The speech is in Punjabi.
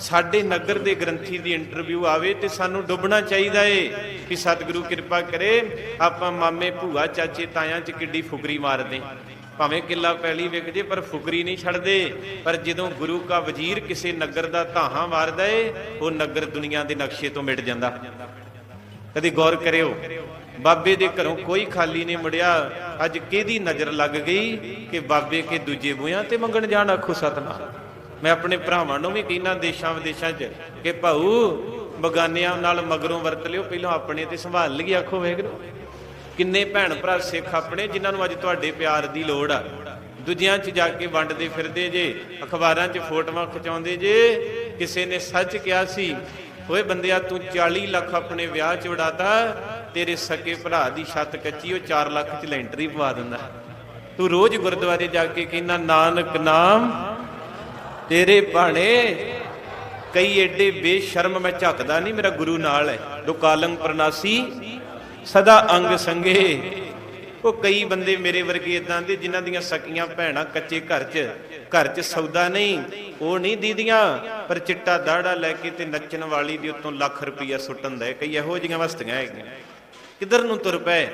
ਸਾਡੇ ਨਗਰ ਦੇ ਗ੍ਰੰਥੀ ਦੀ ਇੰਟਰਵਿਊ ਆਵੇ ਤੇ ਸਾਨੂੰ ਡੁੱਬਣਾ ਚਾਹੀਦਾ ਏ ਕਿ ਸਤਿਗੁਰੂ ਕਿਰਪਾ ਕਰੇ, ਆਪਾਂ ਮਾਮੇ ਭੂਆ ਚਾਚੇ ਤਾਇਆਂ 'ਚ ਕਿੱਡੀ ਫੁਕਰੀ ਮਾਰਦੇ। ਭਾਵੇਂ ਕਿੱਲਾ ਪੈਲੀ ਵਿਕ ਜੇ, ਪਰ ਫੁਕਰੀ ਨਹੀਂ ਛੱਡਦੇ। ਪਰ ਜਦੋਂ ਗੁਰੂ ਕਾ ਵਜ਼ੀਰ ਕਿਸੇ ਨਗਰ ਦਾ ਧਾਹਾਂ ਮਾਰਦਾ ਏ, ਉਹ ਨਗਰ ਦੁਨੀਆ ਦੇ ਨਕਸ਼ੇ ਤੋਂ ਮਿਟ ਜਾਂਦਾ। ਕਦੀ ਗੌਰ ਕਰਿਓ, ਬਾਬੇ ਦੇ ਘਰੋਂ ਕੋਈ ਖਾਲੀ ਨਹੀਂ ਮੁੜਿਆ। ਅੱਜ ਕਿਹਦੀ ਨਜ਼ਰ ਲੱਗ ਗਈ ਕਿ ਬਾਬੇ ਕੇ ਦੂਜੇ ਬੂਹਿਆਂ ਤੇ ਮੰਗਣ ਜਾਣ ਆਖੋ ਸਤਨਾਮ। ਮੈਂ ਆਪਣੇ ਭਰਾਵਾਂ ਨੂੰ ਵੀ ਕਹਿੰਦਾ ਦੇਸ਼ਾਂ ਵਿਦੇਸ਼ਾਂ 'ਚ ਕਿ ਭਾਊ, ਬਗਾਨਿਆਂ ਨਾਲ ਮਗਰੋਂ ਵਰਤ ਲਿਓ, ਪਹਿਲਾਂ ਆਪਣੇ ਤੇ ਸੰਭਾਲ ਲਈ ਆਖੋ ਵੇਖੋ ਕਿੰਨੇ ਭੈਣ ਭਰਾ ਸਿੱਖ ਆਪਣੇ, ਜਿਨ੍ਹਾਂ ਨੂੰ ਅੱਜ ਤੁਹਾਡੇ ਪਿਆਰ ਦੀ ਲੋੜ ਆ। ਦੂਜਿਆਂ 'ਚ ਜਾ ਕੇ ਵੰਡਦੇ ਫਿਰਦੇ ਜੇ, ਅਖਬਾਰਾਂ 'ਚ ਫੋਟੋਆਂ ਖਿਚਾਉਂਦੇ ਜੇ, ਕਿਸੇ ਨੇ ਸੱਚ ਕਿਹਾ ਸੀ, ਓਏ ਬੰਦਿਆ, ਤੂੰ 40 ਲੱਖ ਆਪਣੇ ਵਿਆਹ 'ਚ ਉਡਾਤਾ ਤੇਰੇ ਸਕੇ ਭਰਾ ਦੀ ਛੱਤ ਕੱਚੀ, ਉਹ 4 ਲੱਖ 'ਚ ਲੈਂਟਰੀ ਪਵਾ ਦਿੰਦਾ। ਤੂੰ ਰੋਜ਼ ਗੁਰਦੁਆਰੇ ਜਾ ਕੇ ਕਹਿੰਦਾ ਨਾਨਕ ਨਾਮ ਤੇਰੇ ਭਾਣੇ ਕਈ ਏਡੇ ਬੇਸ਼ਰਮ ਮੈਂ ਝੱਕਦਾ ਨਹੀਂ, ਮੇਰਾ ਗੁਰੂ ਨਾਲ ਹੈ। ਦੋ ਪ੍ਰਨਾਸੀ ਸਦਾ ਅੰਗ ਸੰਗੇ। ਉਹ ਕਈ ਬੰਦੇ ਮੇਰੇ ਵਰਗੇ ਇਦਾਂ ਦੇ, ਜਿਨ੍ਹਾਂ ਦੀਆਂ ਸਕੀਆਂ ਭੈਣਾਂ ਕੱਚੇ ਘਰ 'ਚ ਘਰ 'ਚ ਸੌਦਾ ਨਹੀਂ, ਉਹ ਨਹੀਂ ਦੀਦੀਆਂ। ਪਰ ਚਿੱਟਾ ਦਾੜਾ ਲੈ ਕੇ ਤੇ ਨੱਚਣ ਵਾਲੀ ਦੇ ਉੱਤੋਂ ਲੱਖ ਰੁਪਈਆ ਸੁੱਟਣ ਦਾ ਕਈ ਇਹੋ ਜਿਹੀਆਂ ਵਸਤੀਆਂ ਹੈਗੀਆਂ। ਕਿੱਧਰ ਨੂੰ ਤੁਰ ਪਏ?